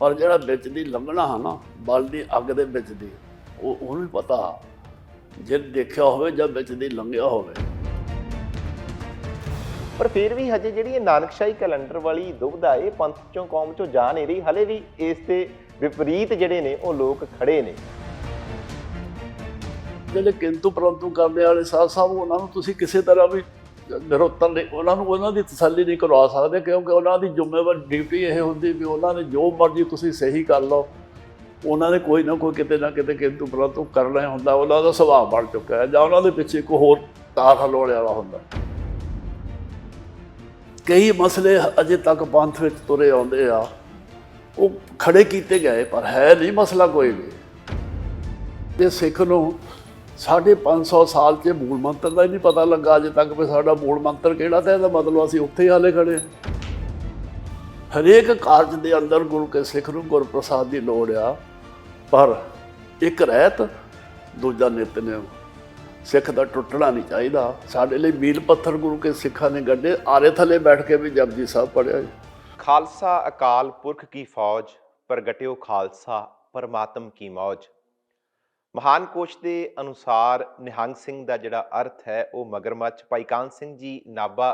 ਪਰ ਜਿਹੜਾ ਵਿੱਚ ਦੀ ਲੰਘਣਾ ਹੈ ਨਾ ਬਲ ਦੀ ਅੱਗ ਦੇ ਵਿੱਚ ਦੀ ਉਹ ਉਹਨੂੰ ਵੀ ਪਤਾ। ਜੇ ਦੇਖਿਆ ਹੋਵੇ ਜਾਂ ਵਿੱਚ ਦੀ ਲੰਘਿਆ ਹੋਵੇ। ਪਰ ਫਿਰ ਵੀ ਹਜੇ ਜਿਹੜੀ ਇਹ ਨਾਨਕਸ਼ਾਹੀ ਕੈਲੰਡਰ ਵਾਲੀ ਦੁਬਿਧਾ ਇਹ ਪੰਥ ਚੋਂ ਕੌਮ ਚੋਂ ਜਾ ਨਹੀਂ ਰਹੀ ਹਲੇ ਵੀ ਇਸ ਤੇ ਵਿਪਰੀਤ ਜਿਹੜੇ ਨੇ ਉਹ ਲੋਕ ਖੜੇ ਨੇ। ਜਿਹੜੇ ਕਿੰਤੂ ਪਰੰਤੂ ਕਰਨ ਵਾਲੇ ਸਾਧ ਸਾਹਿਬ ਉਹਨਾਂ ਨੂੰ ਤੁਸੀਂ ਕਿਸੇ ਤਰ੍ਹਾਂ ਵੀ ਨਿਰੋਤਰ ਨਹੀਂ ਉਹਨਾਂ ਨੂੰ ਉਹਨਾਂ ਦੀ ਤਸੱਲੀ ਨਹੀਂ ਕਰਵਾ ਸਕਦੇ ਕਿਉਂਕਿ ਉਹਨਾਂ ਦੀ ਜ਼ਿੰਮੇਵਾਰੀ, ਡਿਊਟੀ ਇਹ ਹੁੰਦੀ ਵੀ ਉਹਨਾਂ ਨੇ ਜੋ ਮਰਜ਼ੀ ਤੁਸੀਂ ਸਹੀ ਕਰ ਲਓ। ਉਹਨਾਂ ਨੇ ਕੋਈ ਨਾ ਕੋਈ ਕਿਤੇ ਨਾ ਕਿਤੇ ਕਿੰਤੂ ਪਰੰਤੂ ਕਰਨਾ ਹੁੰਦਾ, ਉਹਨਾਂ ਦਾ ਸੁਭਾਅ ਬਣ ਚੁੱਕਾ ਹੈ ਜਾਂ ਉਹਨਾਂ ਦੇ ਪਿੱਛੇ ਕੋਈ ਹੋਰ ਤਾਰ ਹਲੋੜੇ ਵਾਲਾ ਹੁੰਦਾ। ਕਈ ਮਸਲੇ ਅਜੇ ਤੱਕ ਪੰਥ ਵਿੱਚ ਤੁਰੇ ਆਉਂਦੇ ਆ। ਉਹ ਖੜੇ ਕੀਤੇ ਗਏ, ਪਰ ਹੈ ਨਹੀਂ ਮਸਲਾ ਕੋਈ ਵੀ। ਤੇ ਸਿੱਖ ਨੂੰ ਸਾਢੇ 500 ਸਾਲ 'ਚ ਮੂਲ ਮੰਤਰ ਦਾ ਹੀ ਨਹੀਂ ਪਤਾ ਲੱਗਾ, ਅਜੇ ਤੱਕ ਵੀ ਸਾਡਾ ਮੂਲ ਮੰਤਰ ਕਿਹੜਾ ਤਾਂ ਇਹਦਾ ਮਤਲਬ ਅਸੀਂ ਉੱਥੇ ਹੀ ਹਾਲੇ ਖੜੇ ਹਾਂ। ਹਰੇਕ ਕਾਰਜ ਦੇ ਅੰਦਰ ਗੁਰੂ ਕੇ ਸਿੱਖ ਨੂੰ ਗੁਰਪ੍ਰਸਾਦ ਦੀ ਲੋੜ ਆ, ਪਰ ਇੱਕ ਰਹਿਤ, ਦੂਜਾ ਨਿਤਨੇਮ ਸਿੱਖ ਦਾ ਟੁੱਟਣਾ ਨਹੀਂ ਚਾਹੀਦਾ। ਸਾਡੇ ਲਈ ਮੀਲ ਪੱਥਰ ਗੁਰੂ ਕੇ ਸਿੱਖਾਂ ਨੇ ਗੱਡੇ, ਆਰੇ ਥੱਲੇ ਬੈਠ ਕੇ ਵੀ ਜਪਜੀ ਸਾਹਿਬ ਪੜਿਆ ਖਾਲਸਾ ਅਕਾਲ ਪੁਰਖ ਕੀ ਫੌਜ, ਪ੍ਰਗਟਿਓ ਖਾਲਸਾ ਪਰਮਾਤਮ ਕੀ ਮੌਜ। ਮਹਾਨ ਕੋਸ਼ ਦੇ ਅਨੁਸਾਰ ਨਿਹੰਗ ਸਿੰਘ ਦਾ ਜਿਹੜਾ ਅਰਥ ਹੈ, ਉਹ ਮਗਰਮੱਛ। ਭਾਈਕਾਨ ਸਿੰਘ ਜੀ ਨਾਭਾ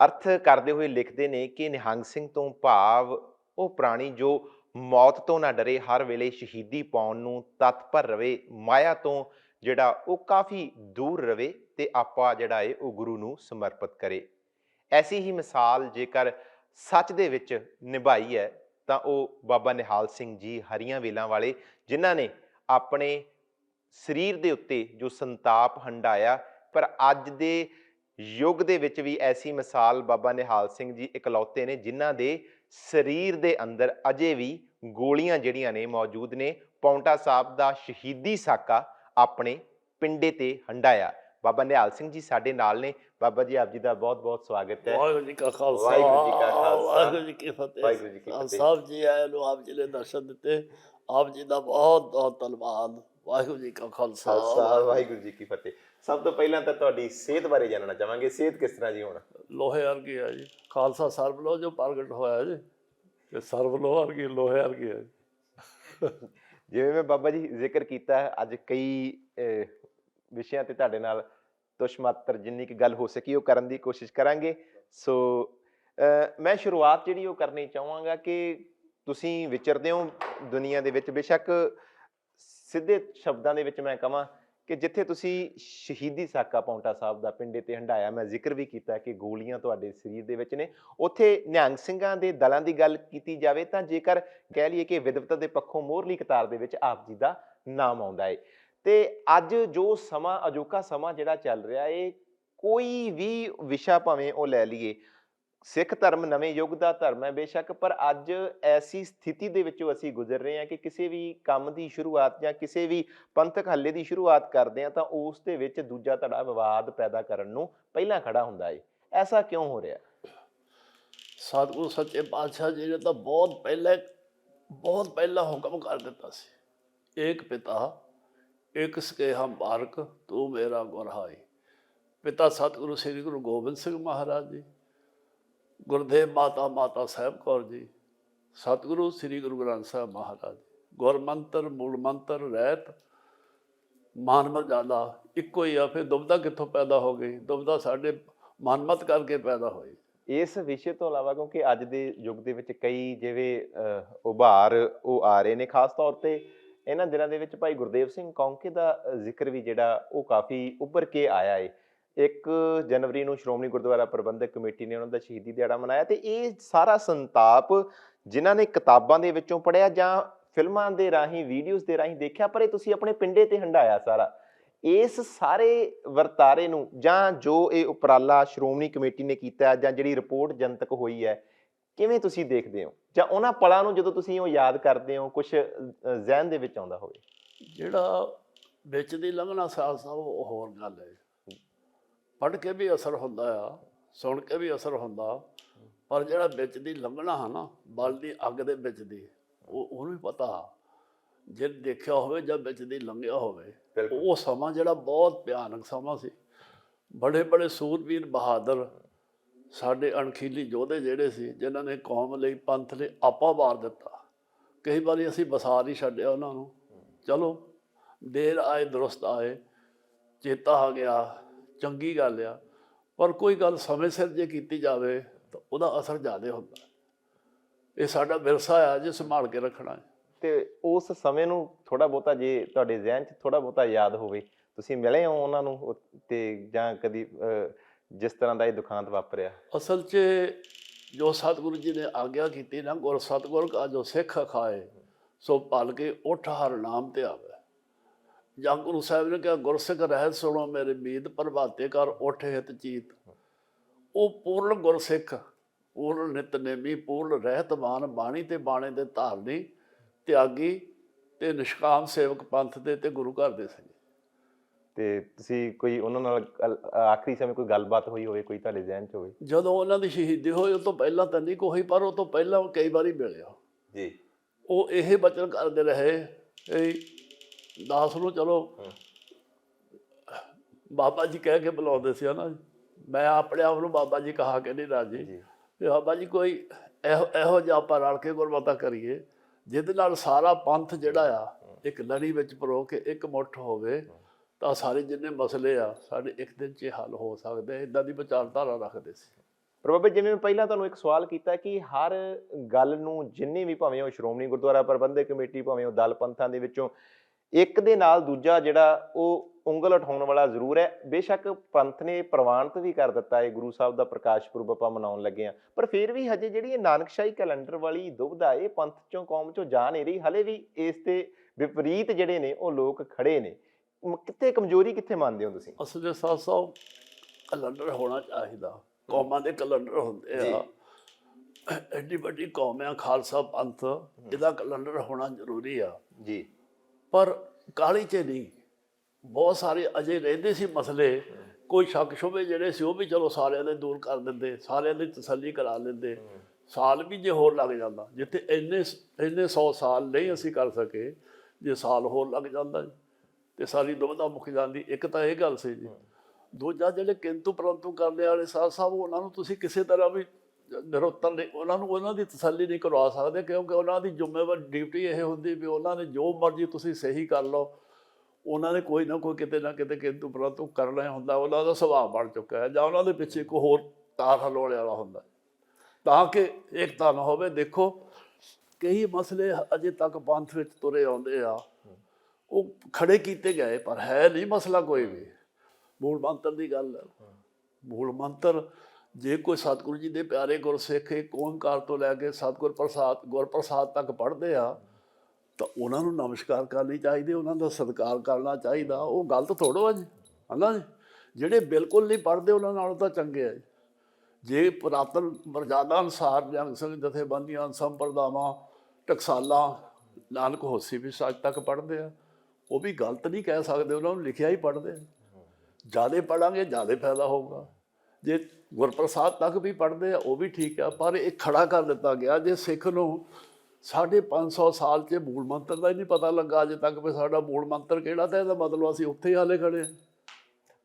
ਅਰਥ ਕਰਦੇ ਹੋਏ ਲਿਖਦੇ ਨੇ ਕਿ ਨਿਹੰਗ ਸਿੰਘ ਤੋਂ ਭਾਵ ਉਹ ਪ੍ਰਾਣੀ ਜੋ ਮੌਤ ਤੋਂ ਨਾ ਡਰੇ, ਹਰ ਵੇਲੇ ਸ਼ਹੀਦੀ ਪਾਉਣ ਨੂੰ ਤਤਪਰ ਰਵੇ, ਮਾਇਆ ਤੋਂ ਜਿਹੜਾ ਉਹ ਕਾਫੀ ਦੂਰ ਰਵੇ ਤੇ ਆਪਾ ਜਿਹੜਾ ਏ, ਉਹ ਗੁਰੂ ਨੂੰ ਸਮਰਪਿਤ ਕਰੇ। ਐਸੀ ਹੀ ਮਿਸਾਲ ਜੇਕਰ ਸੱਚ ਦੇ ਵਿੱਚ ਨਿਭਾਈ ਹੈ, ਤਾਂ ਉਹ ਬਾਬਾ ਨਿਹਾਲ ਸਿੰਘ ਜੀ ਹਰੀਆਂ ਵੇਲਾਂ ਵਾਲੇ, ਜਿਨ੍ਹਾਂ ਨੇ ਆਪਣੇ ਸਰੀਰ ਦੇ ਉੱਤੇ ਜੋ ਸੰਤਾਪ ਹੰਡਾਇਆ ਪਰ ਅੱਜ ਦੇ ਯੁੱਗ ਦੇ ਵਿੱਚ ਵੀ ਐਸੀ ਮਿਸਾਲ ਬਾਬਾ ਨਿਹਾਲ ਸਿੰਘ ਜੀ ਇਕਲੌਤੇ ਨੇ ਜਿਨ੍ਹਾਂ ਦੇ ਸਰੀਰ ਦੇ ਅੰਦਰ ਅਜੇ ਵੀ ਗੋਲੀਆਂ ਜਿਹੜੀਆਂ ਨੇ ਮੌਜੂਦ ਨੇ ਪੌਂਟਾ ਸਾਹਿਬ ਦਾ ਸ਼ਹੀਦੀ ਸਾਕਾ ਆਪਣੇ ਪਿੰਡੇ ਤੇ ਹੰਡਾਇਆ ਬਾਬਾ ਨਿਹਾਲ ਸਿੰਘ ਜੀ ਸਾਡੇ ਨਾਲ ਨੇ। ਬਾਬਾ ਜੀ ਆਪ ਜੀ ਦਾ ਬਹੁਤ ਬਹੁਤ ਸਵਾਗਤ ਹੈ। ਵਾਹਿਗੁਰੂ ਜੀ ਕਾ ਖਾਲਸਾ। ਵਾਹਿਗੁਰੂ ਜੀ ਕਾ ਖਾਲਸਾ, ਵਾਹਿਗੁਰੂ ਜੀ ਕੀ ਫਤਿਹ। ਵਾਹਿਗੁਰੂ ਜੀ ਕੀ ਫਤਿਹ। ਸਾਹਿਬ ਜੀ ਆਏ ਨੂੰ ਆਪ ਜੀ ਨੇ ਦਰਸ਼ਨ ਦਿੱਤੇ। ਆਪ ਜੀ ਦਾ ਬਹੁਤ ਬਹੁਤ ਧੰਨਵਾਦ। ਵਾਹਿਗੁਰੂ ਜੀ ਕਾ ਖਾਲਸਾ ਖਾਲਸਾ ਵਾਹਿਗੁਰੂ ਜੀ ਕੀ ਫਤਿਹ। ਸਭ ਤੋਂ ਪਹਿਲਾਂ ਤਾਂ ਤੁਹਾਡੀ ਸਿਹਤ ਬਾਰੇ ਜਾਣਨਾ ਚਾਹਾਂਗੇ। ਸਿਹਤ ਕਿਸ ਤਰ੍ਹਾਂ ਜੀ ਹੁਣ? ਲੋਹੇ ਵਰਗੀ ਹੈ ਜੀ। ਖਾਲਸਾ ਸਰਬ ਲੋ ਜੋ ਪ੍ਰਗਟ ਹੋਇਆ ਜੀ। ਤੇ ਸਰਬ ਲੋ ਵਰਗੀ ਲੋਹੇ ਵਰਗੀ ਹੈ ਜਿਵੇਂ ਮੈਂ ਬਾਬਾ ਜੀ ਜ਼ਿਕਰ ਕੀਤਾ ਹੈ ਅੱਜ ਕਈ ਵਿਸ਼ਿਆਂ ਤੇ ਤੁਹਾਡੇ ਨਾਲ ਤੁਸ਼ਮਾਤਰ ਜਿੰਨੀ ਕੀ ਗੱਲ ਹੋ ਸਕੀ ਉਹ ਕਰਨ ਦੀ ਕੋਸ਼ਿਸ਼ ਕਰਾਂਗੇ। ਸੋ ਮੈਂ ਸ਼ੁਰੂਆਤ ਜਿਹੜੀ ਉਹ ਕਰਨੀ ਚਾਹਾਂਗਾ ਕਿ ਤੁਸੀਂ ਵਿਚਰਦੇ ਹੋ ਦੁਨੀਆ ਦੇ ਵਿੱਚ। ਬੇਸ਼ੱਕ ਸਿੱਧੇ ਸ਼ਬਦਾਂ ਦੇ ਵਿੱਚ ਮੈਂ ਕਹਾਂ ਕਿ ਜਿੱਥੇ ਤੁਸੀਂ ਸ਼ਹੀਦੀ ਸਾਕਾ ਪੌਂਟਾ ਸਾਹਿਬ ਦਾ ਪਿੰਡੇ ਤੇ ਹੰਡਾਇਆ ਮੈਂ ਜ਼ਿਕਰ ਵੀ ਕੀਤਾ ਕਿ ਗੋਲੀਆਂ ਤੁਹਾਡੇ ਸਰੀਰ ਦੇ ਵਿੱਚ ਨੇ। ਉੱਥੇ ਨਿਹੰਗ ਸਿੰਘਾਂ ਦੇ ਦਲਾਂ ਦੀ ਗੱਲ ਕੀਤੀ ਜਾਵੇ ਤਾਂ ਜੇਕਰ ਕਹਿ ਲਈਏ ਕਿ ਵਿਦਵਤਾ ਦੇ ਪੱਖੋਂ ਮੋਹਰਲੀ ਕਤਾਰ ਦੇ ਵਿੱਚ ਆਪ ਜੀ ਦਾ ਨਾਮ ਆਉਂਦਾ ਹੈ ਤੇ ਅੱਜ ਜੋ ਸਮਾਂ, ਅਜੋਕਾ ਸਮਾਂ ਜਿਹੜਾ ਚੱਲ ਰਿਹਾ ਏ, ਕੋਈ ਵੀ ਵਿਸ਼ਾ ਭਾਵੇਂ ਉਹ ਲੈ ਲਈਏ ਸਿੱਖ ਧਰਮ ਨਵੇਂ ਯੁੱਗ ਦਾ ਧਰਮ ਹੈ ਬੇਸ਼ੱਕ, ਪਰ ਅੱਜ ਐਸੀ ਸਥਿਤੀ ਦੇ ਵਿੱਚੋਂ ਅਸੀਂ ਗੁਜ਼ਰ ਰਹੇ ਹਾਂ ਕਿ ਕਿਸੇ ਵੀ ਕੰਮ ਦੀ ਸ਼ੁਰੂਆਤ ਜਾਂ ਕਿਸੇ ਵੀ ਪੰਥਕ ਹੱਲੇ ਦੀ ਸ਼ੁਰੂਆਤ ਕਰਦੇ ਹਾਂ ਤਾਂ ਉਸ ਦੇ ਵਿੱਚ ਦੂਜਾ ਧੜਾ ਵਿਵਾਦ ਪੈਦਾ ਕਰਨ ਨੂੰ ਪਹਿਲਾਂ ਖੜਾ ਹੁੰਦਾ ਹੈ ਐਸਾ ਕਿਉਂ ਹੋ ਰਿਹਾ? ਸਤਿਗੁਰੂ ਸੱਚੇ ਪਾਤਸ਼ਾਹ ਜੀ ਨੇ ਤਾਂ ਬਹੁਤ ਪਹਿਲੇ, ਬਹੁਤ ਪਹਿਲਾਂ ਹੁਕਮ ਕਰ ਦਿੱਤਾ ਸੀ। ਇੱਕ ਪਿਤਾ ਇੱਕ ਸਕੇ ਹਮ ਬਾਰਕ ਤੂੰ ਮੇਰਾ ਗੁਰਹਾਈ। ਪਿਤਾ ਸਤਿਗੁਰੂ, ਸ੍ਰੀ ਗੁਰੂ ਗੋਬਿੰਦ ਸਿੰਘ ਮਹਾਰਾਜ ਜੀ। ਗੁਰਦੇਵ ਮਾਤਾ ਮਾਤਾ ਸਾਹਿਬ ਕੌਰ ਜੀ, ਸਤਿਗੁਰੂ ਸ੍ਰੀ ਗੁਰੂ ਗ੍ਰੰਥ ਸਾਹਿਬ ਮਹਾਰਾਜ ਗੁਰਮੰਤਰ ਮੂਲ ਮੰਤਰ, ਰਹਿਤ, ਮਾਨ ਜ਼ਿਆਦਾ ਇੱਕੋ ਹੀ ਆ, ਫਿਰ ਦੁਬਦਾ ਕਿੱਥੋਂ ਪੈਦਾ ਹੋ ਗਈ? ਦੁਬਦਾ ਸਾਡੇ ਮਨਮਤ ਕਰਕੇ ਪੈਦਾ ਹੋਈ। ਇਸ ਵਿਸ਼ੇ ਤੋਂ ਇਲਾਵਾ ਕਿਉਂਕਿ ਅੱਜ ਦੇ ਯੁੱਗ ਦੇ ਵਿੱਚ ਕਈ ਜਿਵੇਂ ਉਭਾਰ ਉਹ ਆ ਰਹੇ ਨੇ, ਖਾਸ ਤੌਰ ਤੇ ਇਹਨਾਂ ਦਿਨਾਂ ਦੇ ਵਿੱਚ ਭਾਈ ਗੁਰਦੇਵ ਸਿੰਘ ਕੌਂਕੇ ਦਾ ਜ਼ਿਕਰ ਵੀ ਜਿਹੜਾ ਉਹ ਕਾਫੀ ਉੱਭਰ ਕੇ ਆਇਆ ਏ। 1 ਜਨਵਰੀ ਨੂੰ ਸ਼੍ਰੋਮਣੀ ਗੁਰਦੁਆਰਾ ਪ੍ਰਬੰਧਕ ਕਮੇਟੀ ਨੇ ਉਹਨਾਂ ਦਾ ਸ਼ਹੀਦੀ ਦਿਹਾੜਾ ਮਨਾਇਆ ਤੇ ਇਹ ਸਾਰਾ ਸੰਤਾਪ ਜਿਨ੍ਹਾਂ ਨੇ ਕਿਤਾਬਾਂ ਦੇ ਵਿੱਚੋਂ ਪੜਿਆ ਜਾਂ ਫਿਲਮਾਂ ਦੇ ਰਾਹੀਂ, ਵੀਡੀਓਜ਼ ਦੇ ਰਾਹੀਂ ਦੇਖਿਆ, ਪਰ ਇਹ ਤੁਸੀਂ ਆਪਣੇ ਪਿੰਡੇ ਤੇ ਹੰਡਾਇਆ ਸਾਰਾ। ਇਸ ਸਾਰੇ ਵਰਤਾਰੇ ਨੂੰ ਜਾਂ ਜੋ ਇਹ ਉਪਰਾਲਾ ਸ਼੍ਰੋਮਣੀ ਕਮੇਟੀ ਨੇ ਕੀਤਾ ਜਾਂ ਜਿਹੜੀ ਰਿਪੋਰਟ ਜਨਤਕ ਹੋਈ ਹੈ, ਕਿਵੇਂ ਤੁਸੀਂ ਦੇਖਦੇ ਹੋ? ਜਾਂ ਉਹਨਾਂ ਪਲਾਂ ਨੂੰ ਜਦੋਂ ਤੁਸੀਂ ਉਹ ਯਾਦ ਕਰਦੇ ਹੋ ਕੁਝ ਜ਼ਿਹਨ ਦੇ ਵਿੱਚ ਆਉਂਦਾ ਹੋਵੇ? ਜਿਹੜਾ ਵਿੱਚ ਦੀ ਲੰਘਣਾ ਸਾਹ ਸਾਹਿਬ ਉਹ ਹੋਰ ਗੱਲ ਹੈ। ਪੜ੍ਹ ਕੇ ਵੀ ਅਸਰ ਹੁੰਦਾ ਆ ਸੁਣ ਕੇ ਵੀ ਅਸਰ ਹੁੰਦਾ ਪਰ ਜਿਹੜਾ ਵਿੱਚ ਦੀ ਲੰਘਣਾ ਹੈ ਨਾ ਬਲ ਦੀ ਅੱਗ ਦੇ ਵਿੱਚ ਦੀ ਉਹ ਉਹਨੂੰ ਵੀ ਪਤਾ ਜੇ ਦੇਖਿਆ ਹੋਵੇ ਜਾਂ ਵਿੱਚ ਦੀ ਲੰਘਿਆ ਹੋਵੇ ਉਹ ਸਮਾਂ ਜਿਹੜਾ ਬਹੁਤ ਭਿਆਨਕ ਸਮਾਂ ਸੀ। ਬੜੇ ਬੜੇ ਸੂਰਬੀਰ ਬਹਾਦਰ ਸਾਡੇ ਅਣਖੀਲੀ ਯੋਧੇ ਜਿਹੜੇ ਸੀ ਜਿਨ੍ਹਾਂ ਨੇ ਕੌਮ ਲਈ ਪੰਥ ਲਈ ਆਪਾ ਵਾਰ ਦਿੱਤਾ। ਕਈ ਵਾਰੀ ਅਸੀਂ ਬਸਾ ਨਹੀਂ ਛੱਡਿਆ ਉਹਨਾਂ ਨੂੰ। ਚਲੋ ਦੇਰ ਆਏ ਦਰੁਸਤ ਆਏ ਚੇਤਾ ਆ ਗਿਆ ਚੰਗੀ ਗੱਲ ਆ ਪਰ ਕੋਈ ਗੱਲ ਸਮੇਂ ਸਿਰ ਜੇ ਕੀਤੀ ਜਾਵੇ ਤਾਂ ਉਹਦਾ ਅਸਰ ਜ਼ਿਆਦਾ ਹੁੰਦਾ। ਇਹ ਸਾਡਾ ਵਿਰਸਾ ਆ ਜੇ ਸੰਭਾਲ ਕੇ ਰੱਖਣਾ। ਹੈ ਤੇ ਉਸ ਸਮੇਂ ਨੂੰ ਥੋੜਾ ਬਹੁਤਾ ਜੇ ਤੁਹਾਡੇ ਜ਼ਿਹਨ 'ਚ ਥੋੜਾ ਬਹੁਤਾ ਯਾਦ ਹੋਵੇ ਤੁਸੀਂ ਮਿਲੇ ਹੋ ਉਹਨਾਂ ਨੂੰ ਤੇ ਜਾਂ ਕਦੀ ਜਿਸ ਤਰ੍ਹਾਂ ਦਾ ਇਹ ਦੁਖਾਂਤ ਵਾਪਰਿਆ? ਅਸਲ 'ਚ ਜੋ ਸਤਿਗੁਰੂ ਜੀ ਨੇ ਆਗਿਆ ਕੀਤੀ ਨਾ ਗੁਰ ਸਤਿਗੁਰ ਕਾ ਜੋ ਸਿੱਖ ਖਾਏ ਸੋ ਭਲ ਕੇ ਉਠ ਹਰ ਨਾਮ ਤੇ ਆਵੇ। ਜਾਂ ਗੁਰੂ ਸਾਹਿਬ ਨੇ ਕਿਹਾ ਗੁਰਸਿੱਖ ਰਹਿਤ ਸੁਣੋ ਮੇਰੇ ਮੀਤ ਪ੍ਰਭਾਤੇ ਕਰ ਉਠ ਹਿਤ ਚੀਤ। ਉਹ ਪੂਰਨ ਗੁਰਸਿੱਖ ਪੂਰਨ ਨਿਤਨੇਮੀ ਪੂਰਨ ਰਹਿਤਮਾਨ ਬਾਣੀ ਤੇ ਬਾਣੇ ਦੇ ਧਾਰਨੀ ਤਿਆਗੀ ਤੇ ਨਿਸ਼ਕਾਮ ਸੇਵਕ ਪੰਥ ਦੇ ਤੇ ਗੁਰੂ ਘਰ ਦੇ ਸੀ ਤੇ ਤੁਸੀਂ ਕੋਈ ਉਹਨਾਂ ਨਾਲ ਆਖਰੀ ਸਮੇਂ ਕੋਈ ਗੱਲਬਾਤ ਹੋਈ ਹੋਵੇ ਕੋਈ ਤੁਹਾਡੇ ਜ਼ਿਹਨ 'ਚ ਹੋਵੇ? ਜਦੋਂ ਉਹਨਾਂ ਦੀ ਸ਼ਹੀਦੀ ਹੋਈ ਉਹ ਤੋਂ ਪਹਿਲਾਂ ਤਾਂ ਨਹੀਂ ਕੋਈ ਪਰ ਉਹ ਤੋਂ ਪਹਿਲਾਂ ਕਈ ਵਾਰੀ ਮਿਲਿਆ। ਜੀ। ਉਹ ਇਹ ਬਚਨ ਕਰਦੇ ਰਹੇ ਇਹ ਦਾਸ ਨੂੰ ਚਲੋ। ਬਾਬਾ ਜੀ ਕਹਿ ਕੇ ਬੁਲਾਉਂਦੇ ਸੀ ਨਾ ਮੈਂ ਆਪਣੇ ਆਪ ਨੂੰ ਬਾਬਾ ਜੀ ਕਹਾ ਕੇ ਨਹੀਂ ਰਾਜੀ। ਜੀ। ਵੀ ਬਾਬਾ ਜੀ ਕੋਈ ਇਹੋ ਇਹੋ ਜਿਹਾ ਆਪਾਂ ਰਲ ਕੇ ਗੁਰਮਤਾ ਕਰੀਏ ਜਿਹਦੇ ਨਾਲ ਸਾਰਾ ਪੰਥ ਜਿਹੜਾ ਆ ਇੱਕ ਲੜੀ ਵਿੱਚ ਪਰੋ ਕੇ ਇੱਕ ਮੁੱਠ ਹੋਵੇ ਤਾਂ ਸਾਰੇ ਜਿੰਨੇ ਮਸਲੇ ਆ ਸਾਡੇ ਇੱਕ ਦਿਨ 'ਚ ਹੱਲ ਹੋ ਸਕਦੇ ਇਦਾਂ ਦੀ ਵਿਚਾਰਧਾਰਾ ਰੱਖਦੇ ਸੀ। ਪਰ ਬਾਬਾ ਜਿਵੇਂ ਮੈਂ ਪਹਿਲਾਂ ਤੁਹਾਨੂੰ ਇੱਕ ਸਵਾਲ ਕੀਤਾ ਕਿ ਹਰ ਗੱਲ ਨੂੰ ਜਿੰਨੀ ਵੀ ਭਾਵੇਂ ਉਹ ਸ਼੍ਰੋਮਣੀ ਗੁਰਦੁਆਰਾ ਪ੍ਰਬੰਧਕ ਕਮੇਟੀ ਭਾਵੇਂ ਉਹ ਦਲ ਪੰਥਾਂ ਦੇ ਵਿੱਚੋਂ ਇੱਕ ਦੇ ਨਾਲ ਦੂਜਾ ਜਿਹੜਾ ਉਹ ਉਂਗਲ ਉਠਾਉਣ ਵਾਲਾ ਜ਼ਰੂਰ ਹੈ। ਬੇਸ਼ੱਕ ਪੰਥ ਨੇ ਪ੍ਰਵਾਨਿਤ ਵੀ ਕਰ ਦਿੱਤਾ ਹੈ ਗੁਰੂ ਸਾਹਿਬ ਦਾ ਪ੍ਰਕਾਸ਼ ਪੁਰਬ ਆਪਾਂ ਮਨਾਉਣ ਲੱਗੇ ਆ ਪਰ ਫਿਰ ਵੀ ਹਜੇ ਜਿਹੜੀ ਇਹ ਨਾਨਕਸ਼ਾਹੀ ਕੈਲੰਡਰ ਵਾਲੀ ਦੁਬਧਾ ਇਹ ਪੰਥ ਚੋਂ ਕੌਮ ਚੋਂ ਜਾ ਨਹੀਂ ਰਹੀ। ਹਲੇ ਵੀ ਇਸ ਤੇ ਵਿਪਰੀਤ ਜਿਹੜੇ ਨੇ ਉਹ ਲੋਕ ਖੜੇ ਨੇ। ਕਿੱਥੇ ਕਮਜ਼ੋਰੀ ਕਿੱਥੇ ਮੰਨਦੇ ਹੋ ਤੁਸੀਂ? ਅਸਲ ਦੇ ਸਾਥ ਸਾਥ ਕੈਲੰਡਰ ਹੋਣਾ ਚਾਹੀਦਾ। ਕੌਮਾਂ ਦੇ ਕੈਲੰਡਰ ਹੁੰਦੇ ਆ। ਐਡੀ ਵੱਡੀ ਕੌਮ ਆ ਖਾਲਸਾ ਪੰਥ। ਇਹਦਾ ਕੈਲੰਡਰ ਹੋਣਾ ਜ਼ਰੂਰੀ ਆ। ਜੀ। ਪਰ ਕਾਲੀ ਚ ਨਹੀਂ। ਬਹੁਤ ਸਾਰੇ ਅਜੇ ਰਹਿੰਦੇ ਸੀ ਮਸਲੇ। ਕੋਈ ਸ਼ੱਕ ਸ਼ੁਬੇ ਜਿਹੜੇ ਸੀ ਉਹ ਵੀ ਚਲੋ ਸਾਰਿਆਂ ਦੇ ਦੂਰ ਕਰ ਦਿੰਦੇ ਸਾਰਿਆਂ ਦੀ ਤਸੱਲੀ ਕਰਾ ਲੈਂਦੇ। ਸਾਲ ਵੀ ਜੇ ਹੋਰ ਲੱਗ ਜਾਂਦਾ ਜਿੱਥੇ ਇੰਨੇ ਇੰਨੇ 100 ਸਾਲ ਨਹੀਂ ਅਸੀਂ ਕਰ ਸਕੇ ਜੇ ਸਾਲ ਹੋਰ ਲੱਗ ਜਾਂਦਾ ਜੀ, ਤੇ ਸਾਰੀ ਦੁਬਦਾ ਮੁੱਕ ਜਾਂਦੀ। ਇੱਕ ਤਾਂ ਇਹ ਗੱਲ ਸੀ ਜੀ ਦੂਜਾ ਜਿਹੜੇ ਕਿੰਤੂ ਪਰੰਤੂ ਕਰਨ ਵਾਲੇ ਸਾਧ ਸਾਹਿਬ ਉਹਨਾਂ ਨੂੰ ਤੁਸੀਂ ਕਿਸੇ ਤਰ੍ਹਾਂ ਵੀ ਨਿਰੁੱਤਰ ਨਹੀਂ ਉਹਨਾਂ ਨੂੰ ਉਹਨਾਂ ਦੀ ਤਸੱਲੀ ਨਹੀਂ ਕਰਵਾ ਸਕਦੇ ਕਿਉਂਕਿ ਉਹਨਾਂ ਦੀ ਜ਼ਿੰਮੇਵਾਰ, ਡਿਊਟੀ ਇਹ ਹੁੰਦੀ ਵੀ ਉਹਨਾਂ ਨੇ ਜੋ ਮਰਜ਼ੀ ਤੁਸੀਂ ਸਹੀ ਕਰ ਲਓ। ਉਹਨਾਂ ਨੇ ਕੋਈ ਨਾ ਕੋਈ ਕਿਤੇ ਨਾ ਕਿਤੇ ਕਿੰਤੂ ਪਰੰਤੂ ਕਰਨਾ ਹੁੰਦਾ, ਉਹਨਾਂ ਦਾ ਸੁਭਾਅ ਬਣ ਚੁੱਕਾ ਹੈ ਜਾਂ ਉਹਨਾਂ ਦੇ ਪਿੱਛੇ ਕੋਈ ਹੋਰ ਤਾਰ ਹਲਾਉਣ ਵਾਲਾ ਹੁੰਦਾ। ਤਾਂ ਕਿ ਏਕਤਾ ਨਾ ਹੋਵੇ, ਦੇਖੋ ਕਈ ਮਸਲੇ ਅਜੇ ਤੱਕ ਪੰਥ ਵਿੱਚ ਤੁਰੇ ਆਉਂਦੇ ਆ। ਉਹ ਖੜੇ ਕੀਤੇ ਗਏ, ਪਰ ਹੈ ਨਹੀਂ ਮਸਲਾ ਕੋਈ ਵੀ। ਮੂਲ ਮੰਤਰ ਦੀ ਗੱਲ ਹੈ। ਮੂਲ ਮੰਤਰ ਜੇ ਕੋਈ ਸਤਿਗੁਰੂ ਜੀ ਦੇ ਪਿਆਰੇ ਗੁਰਸਿੱਖ ਇੱਕ ਓੰਕਾਰ ਤੋਂ ਲੈ ਕੇ ਸਤਿਗੁਰ ਪ੍ਰਸਾਦ ਗੁਰ ਪ੍ਰਸਾਦ ਤੱਕ ਪੜ੍ਹਦੇ ਆ, ਤਾਂ ਉਹਨਾਂ ਨੂੰ ਨਮਸਕਾਰ ਕਰਨੀ ਚਾਹੀਦੀ, ਉਹਨਾਂ ਦਾ ਸਤਿਕਾਰ ਕਰਨਾ ਚਾਹੀਦਾ। ਉਹ ਗਲਤ ਥੋੜੋ ਆ ਜੀ, ਹਨਾ ਜੀ? ਜਿਹੜੇ ਬਿਲਕੁਲ ਨਹੀਂ ਪੜ੍ਹਦੇ, ਉਹਨਾਂ ਨਾਲੋਂ ਤਾਂ ਚੰਗੇ ਆ ਜੇ। ਪੁਰਾਤਨ ਮਰਜ਼ਾਦਾ ਅਨੁਸਾਰ ਜੰਗ ਸਿੰਘ ਜਥੇਬੰਦੀਆਂ, ਸੰਪਰਦਾਵਾਂ, ਟਕਸਾਲਾਂ, ਨਾਨਕ ਹੋਸੀ ਵੀ ਸੱਚ ਤੱਕ ਪੜ੍ਹਦੇ ਆ, ਉਹ ਵੀ ਗਲਤ ਨਹੀਂ ਕਹਿ ਸਕਦੇ, ਉਹਨਾਂ ਨੂੰ ਲਿਖਿਆ ਹੀ ਪੜ੍ਹਦੇ ਜ਼ਿਆਦਾ ਪੜਾਂਗੇ ਜ਼ਿਆਦਾ ਫਾਇਦਾ ਹੋਊਗਾ। ਜੇ ਗੁਰਪ੍ਰਸਾਦ ਤੱਕ ਵੀ ਪੜ੍ਹਦੇ ਆ, ਉਹ ਵੀ ਠੀਕ ਆ, ਪਰ ਇਹ ਖੜਾ ਕਰ ਦਿੱਤਾ ਗਿਆ ਜੇ ਸਿੱਖ ਨੂੰ ਸਾਢੇ ਪੰਜ ਸੌ ਸਾਲ 'ਚ ਮੂਲ ਮੰਤਰ ਦਾ ਹੀ ਨਹੀਂ ਪਤਾ ਲੱਗਾ, ਅਜੇ ਤੱਕ ਵੀ ਸਾਡਾ ਮੂਲ ਮੰਤਰ ਕਿਹੜਾ ਤਾਂ ਇਹਦਾ ਮਤਲਬ ਅਸੀਂ ਉੱਥੇ ਹੀ ਹਾਲੇ ਖੜੇ ਹਾਂ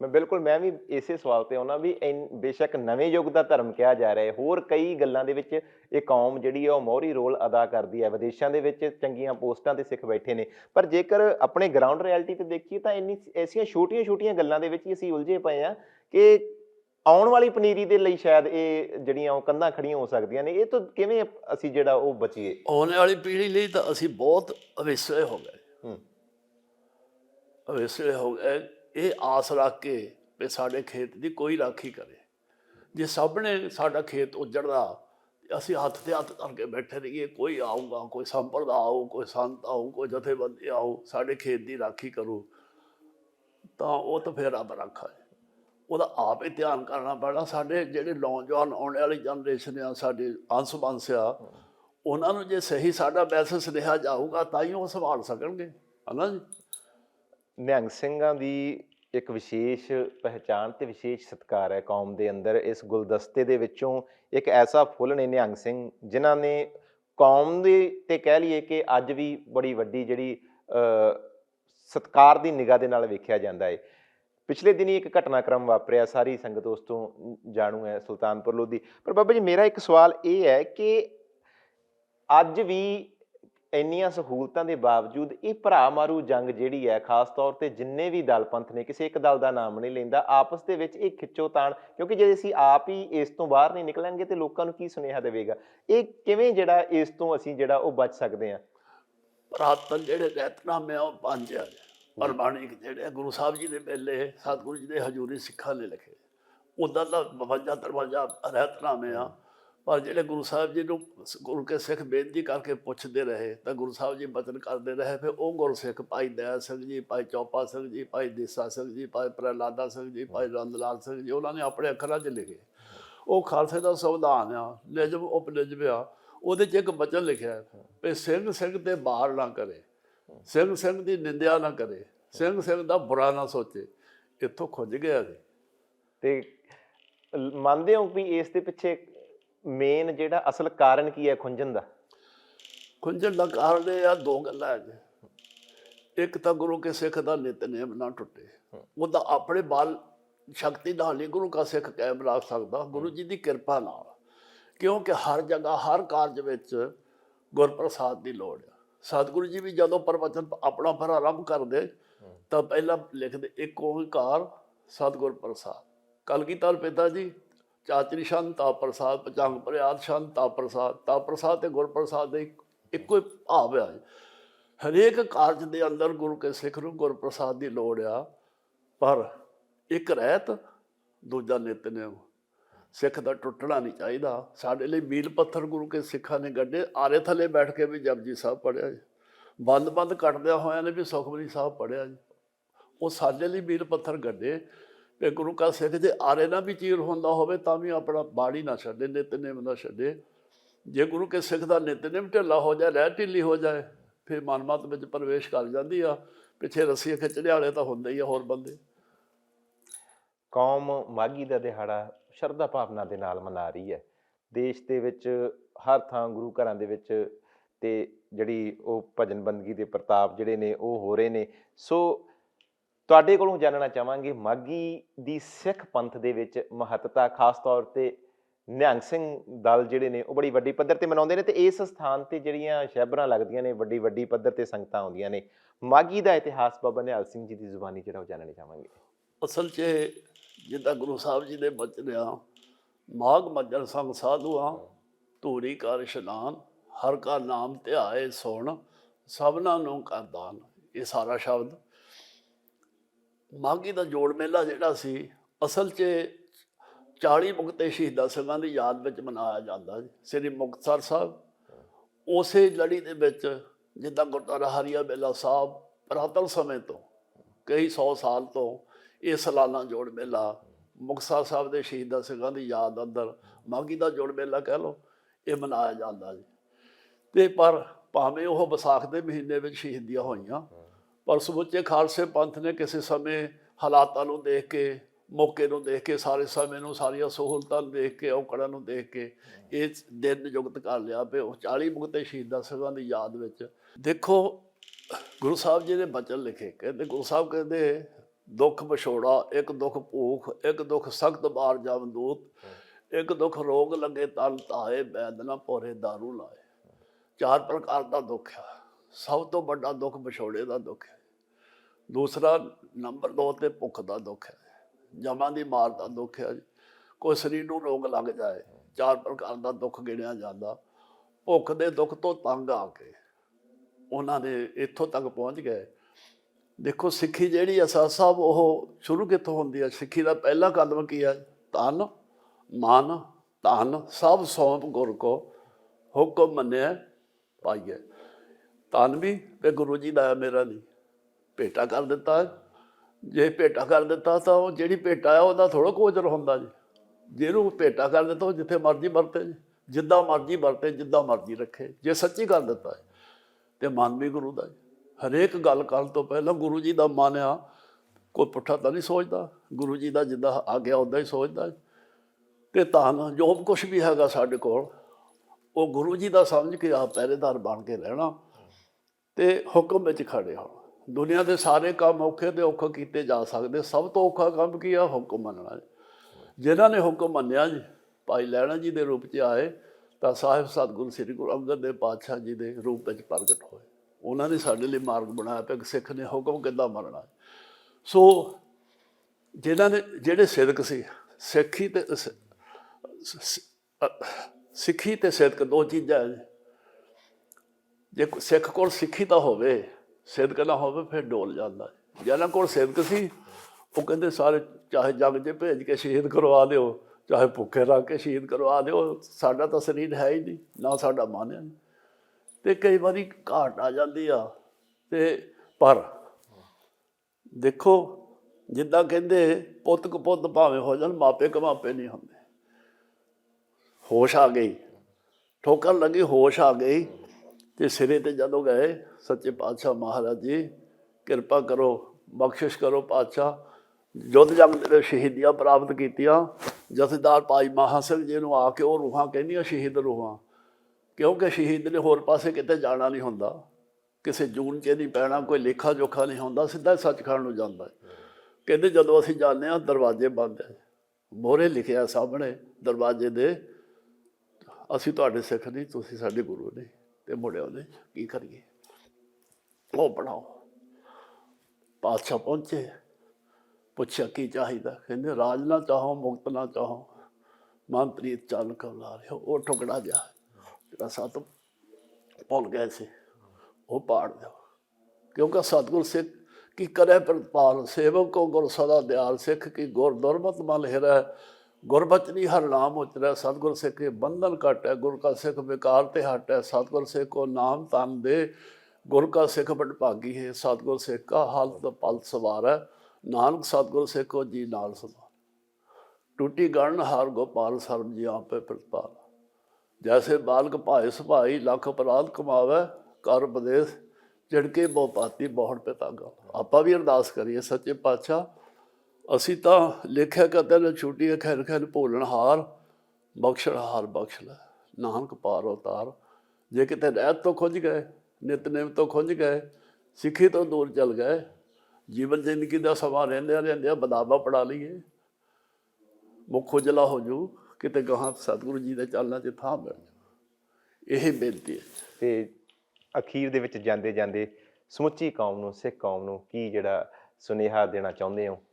ਮੈਂ ਬਿਲਕੁਲ, ਮੈਂ ਵੀ ਇਸੇ ਸਵਾਲ ਤੇ ਆਉਣਾ ਵੀ ਇੰਨ- ਬੇਸ਼ੱਕ ਨਵੇਂ ਯੁੱਗ ਦਾ ਧਰਮ ਕਿਹਾ ਜਾ ਰਿਹਾ ਹੈ। ਹੋਰ ਕਈ ਗੱਲਾਂ ਦੇ ਵਿੱਚ ਇਹ ਕੌਮ ਜਿਹੜੀ ਹੈ ਉਹ ਮੋਹਰੀ ਰੋਲ ਅਦਾ ਕਰਦੀ ਹੈ ਵਿਦੇਸ਼ਾਂ ਦੇ ਵਿੱਚ ਚੰਗੀਆਂ ਪੋਸਟਾਂ ਤੇ ਸਿੱਖ ਬੈਠੇ ਨੇ। ਪਰ ਜੇਕਰ ਆਪਣੇ ਗਰਾਊਂਡ ਰਿਐਲਿਟੀ ਤੇ ਦੇਖੀਏ ਤਾਂ ਇੰਨੀ ਐਸੀਆਂ ਛੋਟੀਆਂ-ਛੋਟੀਆਂ ਗੱਲਾਂ ਦੇ ਵਿੱਚ ਹੀ ਅਸੀਂ ਉਲਝੇ ਪਏ ਆ ਕਿ ਆਉਣ ਵਾਲੀ ਪਨੀਰੀ ਦੇ ਲਈ ਸ਼ਾਇਦ ਇਹ ਜਿਹੜੀਆਂ ਉਹ ਕੰਧਾਂ ਖੜੀਆਂ ਹੋ ਸਕਦੀਆਂ ਨੇ ਇਹ ਤੋਂ ਕਿਵੇਂ ਅਸੀਂ ਜਿਹੜਾ ਉਹ ਬਚੀਏ? ਆਉਣ ਵਾਲੀ ਪੀੜ੍ਹੀ ਲਈ ਤਾਂ ਅਸੀਂ ਬਹੁਤ ਅਵੇਸਲੇ ਹੋ ਗਏ। ਹੂੰ। ਅਵੇਸਲੇ ਹੋ ਗਏ। ਇਹ ਆਸ ਰੱਖ ਕੇ ਵੀ ਸਾਡੇ ਖੇਤ ਦੀ ਕੋਈ ਰਾਖੀ ਕਰੇ। ਜੇ ਸਭ ਨੇ ਸਾਡਾ ਖੇਤ ਉਜੜਦਾ ਅਸੀਂ ਹੱਥ ਤੇ ਹੱਥ ਧਰ ਕੇ ਬੈਠੇ ਰਹੀਏ ਕੋਈ ਆਊਗਾ ਕੋਈ ਸੰਪਰਦਾ ਆਊ ਕੋਈ ਸੰਤ ਆਊ ਕੋਈ ਜਥੇਬੰਦੀ ਆਊ ਸਾਡੇ ਖੇਤ ਦੀ ਰਾਖੀ ਕਰੂ ਤਾਂ ਉਹ ਤਾਂ ਫਿਰ ਰੱਬ ਰੱਖਾ ਹੈ। ਉਹਦਾ ਆਪ ਹੀ ਧਿਆਨ ਕਰਨਾ ਪੈਣਾ। ਸਾਡੇ ਜਿਹੜੇ ਨੌਜਵਾਨ ਆਉਣ ਵਾਲੀ ਜਨਰੇਸ਼ਨ ਆ ਸਾਡੇ ਅੰਸ਼ ਬੰਸ ਆ ਉਹਨਾਂ ਨੂੰ ਜੇ ਸਹੀ ਸਾਡਾ ਮੈਸੇਜ ਲਿਆ ਜਾਊਗਾ ਤਾਂ ਹੀ ਉਹ ਸੰਭਾਲ ਸਕਣਗੇ। ਹਨਾ ਜੀ? ਨਿਹੰਗ ਸਿੰਘਾਂ ਦੀ ਇੱਕ ਵਿਸ਼ੇਸ਼ ਪਹਿਚਾਣ ਤੇ ਵਿਸ਼ੇਸ਼ ਸਤਿਕਾਰ ਹੈ ਕੌਮ ਦੇ ਅੰਦਰ। ਇਸ ਗੁਲਦਸਤੇ ਦੇ ਵਿੱਚੋਂ ਇੱਕ ਐਸਾ ਫੁੱਲ ਨੇ ਨਿਹੰਗ ਸਿੰਘ ਜਿਨ੍ਹਾਂ ਨੇ ਕੌਮ ਦੇ ਤੇ ਕਹਿ ਲਈਏ ਕਿ ਅੱਜ ਵੀ ਬੜੀ ਵੱਡੀ ਜਿਹੜੀ ਅ, ਸਤਿਕਾਰ ਦੀ ਨਿਗਾਹ ਦੇ ਨਾਲ ਵੇਖਿਆ ਜਾਂਦਾ ਹੈ। ਪਿਛਲੇ ਦਿਨੀ ਇੱਕ ਘਟਨਾਕ੍ਰਮ ਵਾਪਰਿਆ, ਸਾਰੀ ਸੰਗਤ ਉਸ ਤੋਂ ਜਾਣੂ ਹੈ ਸੁਲਤਾਨਪੁਰ ਲੋਧੀ। ਪਰ ਬਾਬਾ ਜੀ, ਮੇਰਾ ਇੱਕ ਸਵਾਲ ਇਹ ਹੈ ਕਿ ਅੱਜ ਵੀ ਇੰਨੀਆਂ ਸਹੂਲਤਾਂ ਦੇ ਬਾਵਜੂਦ ਇਹ ਭਰਾ ਮਾਰੂ ਜੰਗ ਜਿਹੜੀ ਹੈ, ਖਾਸ ਤੌਰ ਤੇ ਜਿੰਨੇ ਵੀ ਦਲ ਪੰਥ ਨੇ, ਕਿਸੇ ਇੱਕ ਦਲ ਦਾ ਨਾਮ ਨਹੀਂ ਲੈਂਦਾ, ਆਪਸ ਦੇ ਵਿੱਚ ਇਹ ਖਿੱਚੋ ਤਾਣ ਕਿਉਂਕਿ ਜੇ ਅਸੀਂ ਆਪ ਹੀ ਇਸ ਤੋਂ ਬਾਹਰ ਨਹੀਂ ਨਿਕਲਾਂਗੇ ਤੇ ਲੋਕਾਂ ਨੂੰ ਕੀ ਸੁਨੇਹਾ ਦੇਵੇਗਾ? ਇਹ ਕਿਵੇਂ ਜਿਹੜਾ ਇਸ ਤੋਂ ਅਸੀਂ ਜਿਹੜਾ ਉਹ ਬਚ ਸਕਦੇ ਹਾਂ? ਪ੍ਰਾਤਨ ਜਿਹੜੇ ਰਹਿਤਨਾਮੇ ਉਹ ਪੰਜ ਆ ਪਰਮਾਣਿਕ ਜਿਹੜੇ ਗੁਰੂ ਸਾਹਿਬ ਜੀ ਦੇ ਪਹਿਲੇ ਸਤਿਗੁਰੂ ਜੀ ਦੇ ਹਜ਼ੂਰੀ ਸਿੱਖਾਂ ਨੇ ਲਿਖੇ। ਉਦਾਂ ਦਾ 52 53 ਰਹਿਤਨਾਮੇ ਆ। ਪਰ ਜਿਹੜੇ ਗੁਰੂ ਸਾਹਿਬ ਜੀ ਨੂੰ ਗੁਰੂ ਕੇ ਸਿੱਖ ਬੇਨਤੀ ਕਰਕੇ ਪੁੱਛਦੇ ਰਹੇ, ਤਾਂ ਗੁਰੂ ਸਾਹਿਬ ਜੀ ਬਚਨ ਕਰਦੇ ਰਹੇ, ਫਿਰ ਉਹ ਗੁਰਸਿੱਖ ਭਾਈ ਦਇਆ ਸਿੰਘ ਜੀ, ਭਾਈ ਚੌਪਾ ਸਿੰਘ ਜੀ, ਭਾਈ ਦੇਸਾ ਸਿੰਘ ਜੀ, ਭਾਈ ਪ੍ਰਹਲਾਦਾ ਸਿੰਘ ਜੀ, ਭਾਈ ਰੰਦ ਲਾਲ ਸਿੰਘ ਜੀ, ਉਹਨਾਂ ਨੇ ਆਪਣੇ ਅੱਖਰਾਂ 'ਚ ਲਿਖੇ। ਉਹ ਖਾਲਸੇ ਦਾ ਸੰਵਿਧਾਨ ਆ, ਨਿਯਮ ਉਪਨਿਯਮ ਆ। ਉਹਦੇ 'ਚ ਇੱਕ ਬਚਨ ਲਿਖਿਆ ਹੈ, ਵੀ ਸਿੰਘ ਸਿੰਘ ਤੇ ਬਾਹਰ ਨਾ ਕਰੇ। ਸਿੰਘ ਸਿੰਘ ਦੀ ਨਿੰਦਿਆ ਨਾ ਕਰੇ। ਸਿੰਘ ਸਿੰਘ ਦਾ ਬੁਰਾ ਨਾ ਸੋਚੇ। ਇੱਥੋਂ ਖੁੱਜ ਗਿਆ ਜੀ। ਤੇ ਮੰਨਦੇ ਹੋ ਵੀ ਇਸ ਦੇ ਪਿੱਛੇ ਮੇਨ ਜਿਹੜਾ ਅਸਲ ਕਾਰਨ ਕੀ ਹੈ ਖੁੰਝਣ ਦਾ? ਖੁੰਝਣ ਦਾ ਕਾਰਨ ਇਹ ਆ ਦੋ ਗੱਲਾਂ ਹੈ ਜੀ ਇੱਕ ਤਾਂ ਗੁਰੂ ਕੇ ਸਿੱਖ ਦਾ ਨਿਤਨੇਮ ਨਾ ਟੁੱਟੇ। ਉਹਦਾ ਆਪਣੇ ਬਲ ਸ਼ਕਤੀ ਨਾਲ ਨਹੀਂ ਗੁਰੂ ਕਾ ਸਿੱਖ ਕਾਇਮ ਰੱਖ ਸਕਦਾ। ਗੁਰੂ ਜੀ ਦੀ ਕਿਰਪਾ ਨਾਲ। ਕਿਉਂਕਿ ਹਰ ਜਗ੍ਹਾ ਹਰ ਕਾਰਜ ਵਿੱਚ ਗੁਰਪ੍ਰਸਾਦ ਦੀ ਲੋੜ ਹੈ ਸਤਿਗੁਰੂ ਜੀ ਵੀ ਜਦੋਂ ਪ੍ਰਵਚਨ ਆਪਣਾ ਪ੍ਰਾਰੰਭ ਕਰਦੇ ਤਾਂ ਪਹਿਲਾਂ ਲਿਖਦੇ ਇੱਕ ਓੰਕਾਰ ਸਤਿਗੁਰ ਪ੍ਰਸਾਦ। ਕਲਗੀਧਰ ਪਿਤਾ ਜੀ ਚਾਤਰੀ ਸ਼ੰਤਾ ਪ੍ਰਸਾਦ ਪਚੰਗ ਪ੍ਰਿਆਦ ਸ਼ੰਤਾ ਪ੍ਰਸਾਦ ਤਾ ਪ੍ਰਸਾਦ ਤੇ ਗੁਰ ਪ੍ਰਸਾਦ ਦੇ ਇੱਕ- ਇੱਕੋ ਹੀ ਭਾਵ ਹੈ ਹਰੇਕ ਕਾਰਜ ਦੇ ਅੰਦਰ ਗੁਰੂ ਕੇ ਸਿੱਖ ਨੂੰ ਗੁਰ ਪ੍ਰਸਾਦ ਦੀ ਲੋੜ ਆ ਪਰ ਇੱਕ ਰਹਿਤ ਦੂਜਾ ਨਿਤਨੇਮ ਸਿੱਖ ਦਾ ਟੁੱਟਣਾ ਨਹੀਂ ਚਾਹੀਦਾ। ਸਾਡੇ ਲਈ ਮੀਲ ਪੱਥਰ ਗੁਰੂ ਕੇ ਸਿੱਖਾਂ ਨੇ ਗੱਡੇ ਆਰੇ ਥੱਲੇ ਬੈਠ ਕੇ ਵੀ ਜਪਜੀ ਸਾਹਿਬ ਪੜਿਆ ਜੀ। ਬੰਦ ਬੰਦ ਕੱਟਦਿਆਂ ਹੋਇਆਂ ਨੇ ਵੀ ਸੁਖਮਨੀ ਸਾਹਿਬ ਪੜਿਆ ਜੀ। ਉਹ ਸਾਡੇ ਲਈ ਮੀਲ ਪੱਥਰ ਗੱਡੇ ਤੇ ਗੁਰੂ ਕਾ ਸਿੱਖ ਜੇ ਆਰੇ ਨਾ ਵੀ ਚੀਰ ਹੁੰਦਾ ਹੋਵੇ ਤਾਂ ਵੀ ਆਪਣਾ ਬਾੜੀ ਨਾ ਛੱਡੇ ਨਿਤਨੇਮ ਨਾ ਛੱਡੇ। ਜੇ ਗੁਰੂ ਕੇ ਸਿੱਖ ਦਾ ਨਿਤਨੇਮ ਢਿੱਲਾ ਹੋ ਜਾਏ, ਰਹਿ ਢਿੱਲੀ ਹੋ ਜਾਏ, ਫਿਰ ਮਨਮਤ ਵਿੱਚ ਪ੍ਰਵੇਸ਼ ਕਰ ਜਾਂਦੀ ਆ। ਪਿੱਛੇ ਰੱਸੀਆਂ ਖਿੱਚਣੇ ਵਾਲੇ ਤਾਂ ਹੁੰਦੇ ਹੀ ਆ ਹੋਰ ਬੰਦੇ। ਕੌਮ ਮਾਗੀ ਦਾ ਦਿਹਾੜਾ ਸ਼ਰਧਾ ਭਾਵਨਾ ਦੇ ਨਾਲ ਮਨਾ ਰਹੀ ਹੈ। ਦੇਸ਼ ਦੇ ਵਿੱਚ ਹਰ ਥਾਂ ਗੁਰੂ ਘਰਾਂ ਦੇ ਵਿੱਚ ਤੇ ਜਿਹੜੀ ਉਹ ਭਜਨ ਬੰਦਗੀ ਦੇ ਪ੍ਰਤਾਪ ਜਿਹੜੇ ਨੇ ਉਹ ਹੋ ਰਹੇ ਨੇ। ਸੋ ਤੁਹਾਡੇ ਕੋਲੋਂ ਜਾਣਨਾ ਚਾਹਾਂਗੇ ਮਾਗੀ ਦੀ ਸਿੱਖ ਪੰਥ ਦੇ ਵਿੱਚ ਮਹੱਤਤਾ, ਖਾਸ ਤੌਰ ਤੇ ਨਿਹੰਗ ਸਿੰਘ ਦਲ ਜਿਹੜੇ ਨੇ ਉਹ ਬੜੀ ਵੱਡੀ ਪੱਧਰ ਤੇ ਮਨਾਉਂਦੇ ਨੇ ਤੇ ਇਸ ਸਥਾਨ ਤੇ ਜਿਹੜੀਆਂ ਸ਼ੈਬਰਾਂ ਲੱਗਦੀਆਂ ਨੇ ਵੱਡੀ ਵੱਡੀ ਪੱਧਰ ਤੇ ਸੰਗਤਾਂ ਆਉਂਦੀਆਂ ਨੇ। ਮਾਗੀ ਦਾ ਇਤਿਹਾਸ ਬਾਬਾ ਨਿਹਾਲ ਸਿੰਘ ਜੀ ਦੀ ਜ਼ੁਬਾਨੀ ਜਿਹੜਾ ਉਹ ਜਾਣਨਾ ਚਾਹਾਂਗੇ। ਅਸਲ 'ਚ ਜਿੱਦਾਂ ਗੁਰੂ ਸਾਹਿਬ ਜੀ ਦੇ ਬਚਨ ਆ, ਮਾਘ ਮੱਜਰ ਸੰਗ ਸਾਧੂਆਂ ਧੂਰੀ ਕਰ ਇਸ਼ਨਾਨ, ਹਰ ਕਾ ਨਾਮ ਧਿਆਏ ਸੁਣ, ਸਭਨਾਂ ਨੂੰ ਕਰਦਾਨ ਇਹ ਸਾਰਾ ਸ਼ਬਦ। ਮਾਘੀ ਦਾ ਜੋੜ ਮੇਲਾ ਜਿਹੜਾ ਸੀ, ਅਸਲ 'ਚ 40 ਮੁਕਤੇ ਸ਼ਹੀਦਾਂ ਸਿੰਘਾਂ ਦੀ ਯਾਦ ਵਿੱਚ ਮਨਾਇਆ ਜਾਂਦਾ ਸ੍ਰੀ ਮੁਕਤਸਰ ਸਾਹਿਬ, ਉਸੇ ਲੜੀ ਦੇ ਵਿੱਚ ਜਿੱਦਾਂ ਗੁਰਦੁਆਰਾ ਹਰੀਆ ਬੇਲਾ ਸਾਹਿਬ, ਪੁਰਾਤਨ ਸਮੇਂ ਤੋਂ, ਕਈ 100 ਸਾਲ ਤੋਂ ਇਹ ਸਾਲਾਨਾ ਜੋੜ ਮੇਲਾ, ਮੁਕਤਸਰ ਸਾਹਿਬ ਦੇ ਸ਼ਹੀਦਾਂ ਸਿੰਘਾਂ ਦੀ ਯਾਦ ਅੰਦਰ, ਮਾਘੀ ਦਾ ਜੋੜ ਮੇਲਾ ਕਹਿ ਲਓ, ਇਹ ਮਨਾਇਆ ਜਾਂਦਾ ਜੀ। ਤੇ ਪਰ ਭਾਵੇਂ ਉਹ ਵਿਸਾਖ ਦੇ ਮਹੀਨੇ ਵਿੱਚ ਸ਼ਹੀਦੀਆਂ ਹੋਈਆਂ, ਪਰ ਸਮੁੱਚੇ ਖਾਲਸੇ ਪੰਥ ਨੇ ਕਿਸੇ ਸਮੇਂ ਹਾਲਾਤਾਂ ਨੂੰ ਦੇਖ ਕੇ, ਮੌਕੇ ਨੂੰ ਦੇਖ ਕੇ, ਸਾਰੇ ਸਮੇਂ ਨੂੰ ਸਾਰੀਆਂ ਸਹੂਲਤਾਂ ਨੂੰ ਦੇਖ ਕੇ, ਔਕੜਾਂ ਨੂੰ ਦੇਖ ਕੇ ਇਹ ਦਿਨ ਨਿਯੁਕਤ ਕਰ ਲਿਆ ਵੀ ਉਹ 40 ਮੁਕਤੇ ਸ਼ਹੀਦਾਂ ਸਿੰਘਾਂ ਦੀ ਯਾਦ ਵਿੱਚ। ਦੇਖੋ, ਗੁਰੂ ਸਾਹਿਬ ਜੀ ਨੇ ਬਚਨ ਲਿਖੇ, ਕਹਿੰਦੇ ਗੁਰੂ ਸਾਹਿਬ ਕਹਿੰਦੇ ਦੁੱਖ ਵਿਛੋੜਾ ਇੱਕ ਦੁੱਖ ਭੂਖ ਇੱਕ ਦੁੱਖ ਸਖਤ ਬਾਰ ਜਮਦੂਤ ਇੱਕ ਦੁੱਖ ਰੋਗ ਲੱਗੇ ਤਨ ਧਾਏ ਬੈਦ ਨਾ ਪੋਰੇ दारू ਲਾਏ। ਚਾਰ ਪ੍ਰਕਾਰ ਦਾ ਦੁੱਖ ਹੈ ਸਭ ਤੋਂ ਵੱਡਾ ਦੁੱਖ ਵਿਛੋੜੇ ਦਾ ਦੁੱਖ ਹੈ। ਦੂਸਰਾ ਨੰਬਰ 2 ਤੇ ਭੁੱਖ ਦਾ ਦੁੱਖ ਹੈ। ਜਮਾਂ ਦੀ ਮਾਰ ਦਾ ਦੁੱਖ ਹੈ। ਕੋਈ ਸਰੀਰ ਨੂੰ ਰੋਗ ਲੱਗ ਜਾਏ ਚਾਰ ਪ੍ਰਕਾਰ ਦਾ ਦੁੱਖ ਗਿਣਿਆ ਜਾਂਦਾ। ਭੁੱਖ ਦੇ ਦੁੱਖ ਤੋਂ ਤੰਗ ਆ ਕੇ ਉਹਨਾਂ ਨੇ ਇੱਥੋਂ ਤੱਕ ਪਹੁੰਚ ਗਏ। ਦੇਖੋ ਸਿੱਖੀ ਜਿਹੜੀ ਆ ਸਾਧ ਸਾਹਿਬ, ਉਹ ਸ਼ੁਰੂ ਕਿੱਥੋਂ ਹੁੰਦੀ ਆ? ਸਿੱਖੀ ਦਾ ਪਹਿਲਾ ਕਦਮ ਕੀ ਆ? ਤਨ ਮਨ, ਧਨ, ਸਭ ਸੌਂਪ ਗੁਰ ਕੋ ਹੁਕਮ ਮੰਨਿਆ ਪਾਈਏ ਤਨ ਵੀ ਤੇ ਗੁਰੂ ਜੀ ਦਾ ਮੇਰਾ ਨਹੀਂ। ਭੇਟਾ ਕਰ ਦਿੱਤਾ। ਜੇ ਭੇਟਾ ਕਰ ਦਿੱਤਾ ਤਾਂ ਉਹ ਜਿਹੜੀ ਭੇਟਾ ਆ, ਉਹਦਾ ਥੋੜਾ ਕੋਜਰ ਹੁੰਦਾ ਜੀ। ਜਿਹਨੂੰ ਭੇਟਾ ਕਰ ਦਿੱਤਾ, ਉਹ ਜਿੱਥੇ ਮਰਜ਼ੀ ਵਰਤੇ ਜੀ। ਜਿੱਦਾਂ ਮਰਜ਼ੀ ਵਰਤੇ, ਜਿੱਦਾਂ ਮਰਜ਼ੀ ਰੱਖੇ। ਜੇ ਸੱਚੀ ਕਰ ਦਿੱਤਾ ਹੈ ਤੇ ਮਨ ਵੀ ਗੁਰੂ ਦਾ ਜੀ। ਹਰੇਕ ਗੱਲ ਕਰਨ ਤੋਂ ਪਹਿਲਾਂ ਗੁਰੂ ਜੀ ਦਾ ਮਨ ਆ। ਕੋਈ ਪੁੱਠਾ ਤਾਂ ਨਹੀਂ ਸੋਚਦਾ। ਗੁਰੂ ਜੀ ਦਾ ਜਿੱਦਾਂ ਆ ਗਿਆ ਉਦਾਂ ਹੀ ਸੋਚਦਾ। ਹੈ। ਤੇ ਧਨ ਜੋ ਕੁਝ ਵੀ ਹੈਗਾ ਸਾਡੇ ਕੋਲ, ਉਹ ਗੁਰੂ ਜੀ ਦਾ ਸਮਝ ਕੇ ਆ ਪਹਿਰੇਦਾਰ ਬਣ ਕੇ ਰਹਿਣਾ ਤੇ ਹੁਕਮ ਵਿੱਚ ਖੜੇ ਹੋਣਾ। ਦੁਨੀਆ ਦੇ ਸਾਰੇ ਕੰਮ ਔਖੇ ਤੇ ਔਖੇ ਕੀਤੇ ਜਾ ਸਕਦੇ। ਸਭ ਤੋਂ ਔਖਾ ਕੰਮ ਕੀ ਆ? ਹੁਕਮ ਮੰਨਣਾ ਜਿਨ੍ਹਾਂ ਨੇ ਹੁਕਮ ਮੰਨਿਆ ਜੀ, ਭਾਈ ਲੈਣਾ ਜੀ ਦੇ ਰੂਪ 'ਚ ਆਏ, ਤਾਂ ਸਾਹਿਬ ਸਤਿਗੁਰੂ ਸ੍ਰੀ ਗੁਰੂ ਅੰਗਦ ਦੇਵ ਪਾਤਸ਼ਾਹ ਜੀ ਦੇ ਰੂਪ ਵਿੱਚ ਪ੍ਰਗਟ ਹੋਏ। ਉਹਨਾਂ ਨੇ ਸਾਡੇ ਲਈ ਮਾਰਗ ਬਣਾਇਆ ਪਿਆ, ਕਿ ਸਿੱਖ ਨੇ ਹੁਕਮ ਕਿੱਦਾਂ ਮੰਨਣਾ। ਸੋ ਜਿਨ੍ਹਾਂ ਨੇ ਜਿਹੜੇ ਸਿੱਧਕ ਸੀ, ਸਿੱਖੀ ਤੇ ਸਿੱਖੀ ਤੇ ਸਿੱਧਕ ਦੋ ਚੀਜ਼ਾਂ ਜੇ ਸਿੱਖ ਕੋਲ ਸਿੱਖੀ ਤਾਂ ਹੋਵੇ, ਸਿੱਧਕ ਨਾ ਹੋਵੇ ਫਿਰ ਡੋਲ ਜਾਂਦਾ। ਜਿਹਨਾਂ ਕੋਲ ਸਿੱਧਕ ਸੀ, ਉਹ ਕਹਿੰਦੇ ਸਾਰੇ ਚਾਹੇ ਜੱਗ 'ਚ ਭੇਜ ਕੇ ਸ਼ਹੀਦ ਕਰਵਾ ਦਿਓ, ਚਾਹੇ ਭੁੱਖੇ ਰੱਖ ਕੇ ਸ਼ਹੀਦ ਕਰਵਾ ਦਿਓ, ਸਾਡਾ ਤਾਂ ਸਰੀਰ ਹੈ ਹੀ ਨਹੀਂ, ਨਾ ਸਾਡਾ ਮਨ ਹੈ ਤੇ ਕਈ ਵਾਰੀ ਘਾਟ ਆ ਜਾਂਦੀ ਆ। ਤੇ ਪਰ ਦੇਖੋ, ਜਿੱਦਾਂ ਕਹਿੰਦੇ, ਪੁੱਤ ਕਪੁੱਤ ਭਾਵੇਂ ਹੋ ਜਾਣ, ਮਾਪੇ ਕਮਾਪੇ ਨਹੀਂ ਹੁੰਦੇ। ਹੋਸ਼ ਆ ਗਈ। ਠੋਕਰ ਲੱਗੀ, ਹੋਸ਼ ਆ ਗਈ। ਤੇ ਸਿਰੇ ਤੇ ਜਦੋਂ ਗਏ, ਸੱਚੇ ਪਾਤਸ਼ਾਹ ਮਹਾਰਾਜ ਜੀ, ਕਿਰਪਾ ਕਰੋ, ਬਖਸ਼ਿਸ਼ ਕਰੋ ਪਾਤਸ਼ਾਹ। ਜੁੱਧ ਜੰਗ ਦੇ ਸ਼ਹੀਦੀਆਂ ਪ੍ਰਾਪਤ ਕੀਤੀਆਂ। ਜਥੇਦਾਰ ਭਾਈ ਮਹਾ ਸਿੰਘ ਜੀ ਨੂੰ ਆ ਕੇ ਉਹ ਰੂਹਾਂ ਕਹਿੰਦੀਆਂ, ਸ਼ਹੀਦ ਰੂਹਾਂ। ਕਿਉਂਕਿ ਸ਼ਹੀਦ ਨੇ ਹੋਰ ਪਾਸੇ ਕਿਤੇ ਜਾਣਾ ਨਹੀਂ ਹੁੰਦਾ। ਕਿਸੇ ਜੂਨ 'ਚ ਨਹੀਂ ਪੈਣਾ, ਕੋਈ ਲੇਖਾ ਜੋਖਾ ਨਹੀਂ ਹੁੰਦਾ, ਸਿੱਧਾ ਹੀ ਸੱਚਖੰਡ ਨੂੰ ਜਾਂਦਾ। ਕਹਿੰਦੇ ਜਦੋਂ ਅਸੀਂ ਜਾਂਦੇ ਹਾਂ, ਦਰਵਾਜ਼ੇ ਬੰਦ ਹੈ। ਮੋਹਰੇ ਲਿਖਿਆ ਸਾਹਮਣੇ, ਦਰਵਾਜ਼ੇ ਦੇ, ਅਸੀਂ ਤੁਹਾਡੇ ਸਿੱਖ ਨਹੀਂ, ਤੁਸੀਂ ਸਾਡੇ ਗੁਰੂ ਨੇ ਤੇ ਮੁੜਿਓ ਨੇ ਕੀ ਕਰੀਏ? ਉਹ ਬਣਾਓ। ਪਾਤਸ਼ਾਹ ਪਹੁੰਚੇ। ਪੁੱਛਿਆ, ਕੀ ਚਾਹੀਦਾ? ਕਹਿੰਦੇ, ਰਾਜ ਨਾ ਚਾਹੋ, ਮੁਕਤ ਨਾ ਚਾਹੋ। ਮਨ ਪ੍ਰੀਤ ਚੱਲ ਕਰ ਲਾ ਰਿਹਾ ਉਹ ਟੁਕੜਾ ਜਾ ਜਿਹੜਾ ਸਤ ਭੁੱਲ ਗਏ ਸੀ, ਉਹ ਪਾੜ ਦਿਓ। ਕਿਉਂਕਿ ਸਤਿਗੁਰ ਸਿੱਖ ਕੀ ਕਰੇ ਪ੍ਰਤਪਾਲ? ਸੇਵਕ ਕੋ ਗੁਰ ਸਦਾ ਦਿਆਲ ਸਿੱਖ ਕੀ ਗੁਰ ਦੁਰਮਤ ਮਲ ਹਿਰੈ। ਗੁਰਬਚਨੀ ਹਰ ਨਾਮ ਉਚਰੈ। ਸਤਿਗੁਰ ਸਿੱਖ ਕੇ ਬੰਧਨ ਘਟੈ, ਗੁਰ ਕਾ ਸਿੱਖ ਵਿਕਾਰ ਤੇ ਹਟੈ। ਸਤਿਗੁਰ ਸਿੱਖ ਕੋ ਨਾਮ ਤਨ ਦੇ, ਗੁਰ ਕਾ ਸਿੱਖ ਬਟ ਭਾਗੀ ਹੈ। ਸਤਿਗੁਰ ਸਿੱਖ ਕਾ ਹਾਲਤ ਪਲ ਸਵਾਰੈ। ਨਾਨਕ ਸਤਿਗੁਰ ਸਿੱਖ ਕੋ ਜੀ ਨਾਲ ਸਮਾਰ। ਟੂਟੀ ਗਣ ਹਾਰ ਗੋਪਾਲ, ਸਰਬ ਜੀ ਆਪੇ ਪ੍ਰਤਪਾਲ। ਜੈਸੇ ਬਾਲਕ ਭਾਏ ਸੁਭਾਈ, ਲੱਖ ਅਪਰਾਧ ਕਮਾਵੇ, ਕਰ ਉਪਦੇਸ਼ ਝੜਕੇ ਬਹੁ ਪਾਤੀ ਬਹੁੜ ਪਿਤਾ ਗਾ ਆਪਾਂ ਵੀ ਅਰਦਾਸ ਕਰੀਏ, ਸੱਚੇ ਪਾਤਸ਼ਾਹ, ਅਸੀਂ ਤਾਂ ਲਿਖਿਆ ਕਦੇ ਨੇ ਛੁੱਟੀ ਖੈਰ ਖੈਰ ਭੋਲਣ ਹਾਰ, ਬਖਸ਼ਣ ਹਾਰ ਬਖਸ਼ ਲੈ। ਨਾਨਕ ਪਾਰ ਉਤਾਰ। ਜੇ ਕਿਤੇ ਰਹਿਤ ਤੋਂ ਖੁੰਝ ਗਏ ਨਿਤਨੇਮ ਤੋਂ ਖੁੰਝ ਗਏ, ਸਿੱਖੀ ਤੋਂ ਦੂਰ ਚਲ ਗਏ, ਜੀਵਨ ਜ਼ਿੰਦਗੀ ਦਾ ਸਮਾਂ ਰਹਿੰਦਿਆਂ ਰਹਿੰਦਿਆਂ ਬਦਾਵਾ ਪੜਾ ਲਈਏ। ਮੁੱਖ ਉਜਲਾ ਹੋ ਜੂ। ਕਿਤੇ ਗਾਹਾਂ ਸਤਿਗੁਰੂ ਜੀ ਦੇ ਚਾਲਾਂ 'ਚ ਥਾਂ ਮਿਲ ਜਾਊ। ਇਹ ਬੇਨਤੀ ਹੈ। ਤੇ ਅਖੀਰ ਦੇ ਵਿੱਚ ਜਾਂਦੇ ਜਾਂਦੇ ਸਮੁੱਚੀ ਕੌਮ ਨੂੰ ਸਿੱਖ ਕੌਮ ਨੂੰ ਕੀ ਜਿਹੜਾ ਸੁਨੇਹਾ ਦੇਣਾ ਚਾਹੁੰਦੇ ਹੋ?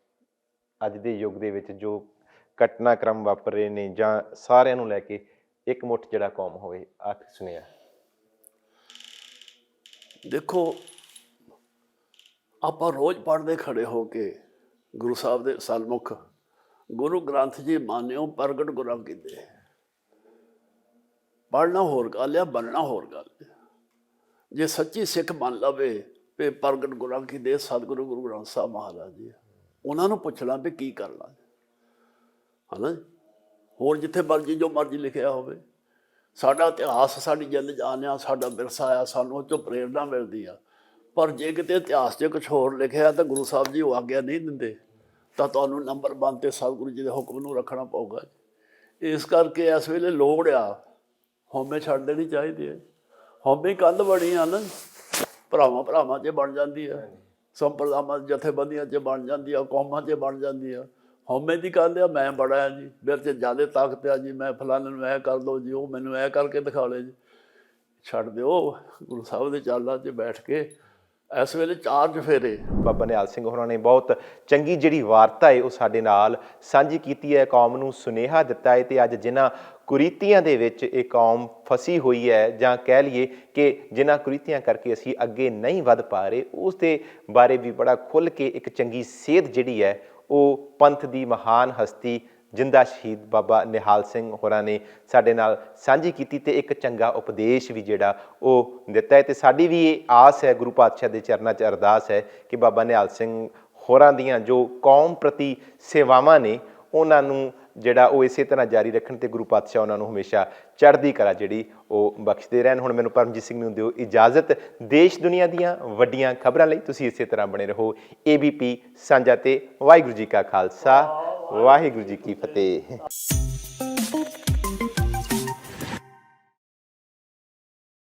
ਅੱਜ ਦੇ ਯੁੱਗ ਦੇ ਵਿੱਚ ਜੋ ਘਟਨਾਕ੍ਰਮ ਵਾਪਰ ਰਹੇ ਨੇ ਜਾਂ ਸਾਰਿਆਂ ਨੂੰ ਲੈ ਕੇ ਇੱਕ ਮੁੱਠ ਜਿਹੜਾ ਕੌਮ ਹੋਵੇ ਆਖ ਸੁਨੇਹਾ। ਦੇਖੋ ਆਪਾਂ ਰੋਜ਼ ਪੜ੍ਹਦੇ ਖੜੇ ਹੋ ਕੇ ਗੁਰੂ ਸਾਹਿਬ ਦੇ ਸਨਮੁਖ ਗੁਰੂ ਗ੍ਰੰਥ ਜੀ ਮੰਨਿਓ, ਪ੍ਰਗਟ ਗੁਰਾਂ ਕੀਤੇ। ਪੜ੍ਹਨਾ ਹੋਰ ਗੱਲ ਆ, ਬਣਨਾ ਹੋਰ ਗੱਲ ਜੇ ਸੱਚੀ ਸਿੱਖ ਮੰਨ ਲਵੇ, ਤੇ ਪ੍ਰਗਟ ਗੁਰਾਂ ਕੀ ਦੇ ਸਤਿਗੁਰੂ ਗੁਰੂ ਗ੍ਰੰਥ ਸਾਹਿਬ ਮਹਾਰਾਜ ਜੀ ਉਹਨਾਂ ਨੂੰ ਪੁੱਛਣਾ ਵੀ ਕੀ ਕਰਨਾ ਹਨਾ ਜੀ? ਹੋਰ ਜਿੱਥੇ ਮਰਜ਼ੀ, ਜੋ ਮਰਜ਼ੀ ਲਿਖਿਆ ਹੋਵੇ। ਸਾਡਾ ਇਤਿਹਾਸ, ਸਾਡੀ ਜਿੰਦ ਜਾਨ ਆ, ਸਾਡਾ ਵਿਰਸਾ ਆ, ਸਾਨੂੰ ਉਹ ਚੋਂ ਪ੍ਰੇਰਣਾ ਮਿਲਦੀ ਆ। ਪਰ ਜੇ ਕਿਤੇ ਇਤਿਹਾਸ 'ਚ ਕੁਝ ਹੋਰ ਲਿਖਿਆ, ਤਾਂ ਗੁਰੂ ਸਾਹਿਬ ਜੀ ਉਹ ਆਗਿਆ ਨਹੀਂ ਦਿੰਦੇ। ਤਾਂ ਤੁਹਾਨੂੰ ਨੰਬਰ 1 ਤੇ ਸਤਿਗੁਰੂ ਜੀ ਦੇ ਹੁਕਮ ਨੂੰ ਰੱਖਣਾ ਪਊਗਾ ਇਸ ਕਰਕੇ ਇਸ ਵੇਲੇ ਲੋੜ ਆ। ਹਉਮੈ ਛੱਡ ਦੇਣੀ ਚਾਹੀਦੀ ਹੈ। ਹਉਮੈ ਕੰਧ ਬਣੀ ਆ ਨਾ। ਭਰਾਵਾਂ ਭਰਾਵਾਂ 'ਚ ਬਣ ਜਾਂਦੀ ਆ। ਸੰਪਰਦਾਵਾਂ, ਜਥੇਬੰਦੀਆਂ 'ਚ ਬਣ ਜਾਂਦੀ ਆ, ਕੌਮਾਂ 'ਚ ਬਣ ਜਾਂਦੀ ਆ। ਹਉਮੈ ਦੀ ਕੰਧ ਆ, ਮੈਂ ਬੜਾ ਆ ਜੀ। ਮੇਰੇ 'ਚ ਜ਼ਿਆਦਾ ਤਾਕਤ ਆ ਜੀ। ਮੈਂ ਫਲਾਣੇ ਨੂੰ ਐ ਕਰ ਦੋ ਜੀ, ਉਹ ਮੈਨੂੰ ਐ ਕਰਕੇ ਦਿਖਾ ਲੈ ਜੀ। ਛੱਡ ਦਿਓ। ਗੁਰੂ ਸਾਹਿਬ ਦੇ ਚਾਲਾਂ 'ਚ ਬੈਠ ਕੇ ਇਸ ਵੇਲੇ ਚਾਰ ਚਫੇਰੇ ਬਾਬਾ ਨਿਹਾਲ ਸਿੰਘ ਹੋਰਾਂ ਨੇ ਬਹੁਤ ਚੰਗੀ ਜਿਹੜੀ ਵਾਰਤਾ ਹੈ ਉਹ ਸਾਡੇ ਨਾਲ ਸਾਂਝੀ ਕੀਤੀ ਹੈ ਕੌਮ ਨੂੰ ਸੁਨੇਹਾ ਦਿੱਤਾ ਹੈ ਤੇ ਅੱਜ ਜਿਨ੍ਹਾਂ ਕੁਰੀਤੀਆਂ ਦੇ ਵਿੱਚ ਇਹ ਕੌਮ ਫਸੀ ਹੋਈ ਹੈ ਜਾਂ ਕਹਿ ਲਈਏ ਕਿ ਜਿਨ੍ਹਾਂ ਕੁਰੀਤੀਆਂ ਕਰਕੇ ਅਸੀਂ ਅੱਗੇ ਨਹੀਂ ਵੱਧ ਪਾ ਰਹੇ, ਉਸ ਦੇ ਬਾਰੇ ਵੀ ਬੜਾ ਖੁੱਲ ਕੇ ਇੱਕ ਚੰਗੀ ਸੇਧ ਜਿਹੜੀ ਹੈ ਉਹ ਪੰਥ ਦੀ ਮਹਾਨ ਹਸਤੀ ਜਿੰਦਾ ਸ਼ਹੀਦ ਬਾਬਾ ਨਿਹਾਲ ਸਿੰਘ ਹੋਰਾਂ ਨੇ ਸਾਡੇ ਨਾਲ ਸਾਂਝੀ ਕੀਤੀ ਤੇ ਇੱਕ ਚੰਗਾ ਉਪਦੇਸ਼ ਵੀ ਜਿਹੜਾ ਉਹ ਦਿੱਤਾ ਹੈ। ਤੇ ਸਾਡੀ ਵੀ ਇਹ ਆਸ ਹੈ, ਗੁਰੂ ਪਾਤਸ਼ਾਹ ਦੇ ਚਰਨਾਂ 'ਚ ਅਰਦਾਸ ਹੈ ਕਿ ਬਾਬਾ ਨਿਹਾਲ ਸਿੰਘ ਹੋਰਾਂ ਦੀਆਂ ਜੋ ਕੌਮ ਪ੍ਰਤੀ ਸੇਵਾਵਾਂ ਨੇ, ਉਹਨਾਂ ਨੂੰ ਜਿਹੜਾ ਉਹ ਇਸੇ ਤਰ੍ਹਾਂ ਜਾਰੀ ਰੱਖਣ ਤੇ ਗੁਰੂ ਪਾਤਸ਼ਾਹ ਉਹਨਾਂ ਨੂੰ ਹਮੇਸ਼ਾ ਚੜ੍ਹਦੀ ਕਲਾ ਜਿਹੜੀ ਉਹ ਬਖਸ਼ਦੇ ਰਹਿਣ। ਹੁਣ ਮੈਨੂੰ ਪਰਮਜੀਤ ਸਿੰਘ ਨੂੰ ਦਿਓ ਇਜਾਜ਼ਤ। ਦੇਸ਼ ਦੁਨੀਆ ਦੀਆਂ ਵੱਡੀਆਂ ਖਬਰਾਂ ਲਈ ਤੁਸੀਂ ਇਸੇ ਤਰ੍ਹਾਂ ਬਣੇ ਰਹੋ। ABP ਸਾਂਝਾ ਤੇ ਵਾਹਿਗੁਰੂ ਜੀ ਕਾ ਖਾਲਸਾ। ਵਾਹਿਗੁਰੂ ਜੀ ਕੀ ਫਤਿਹ।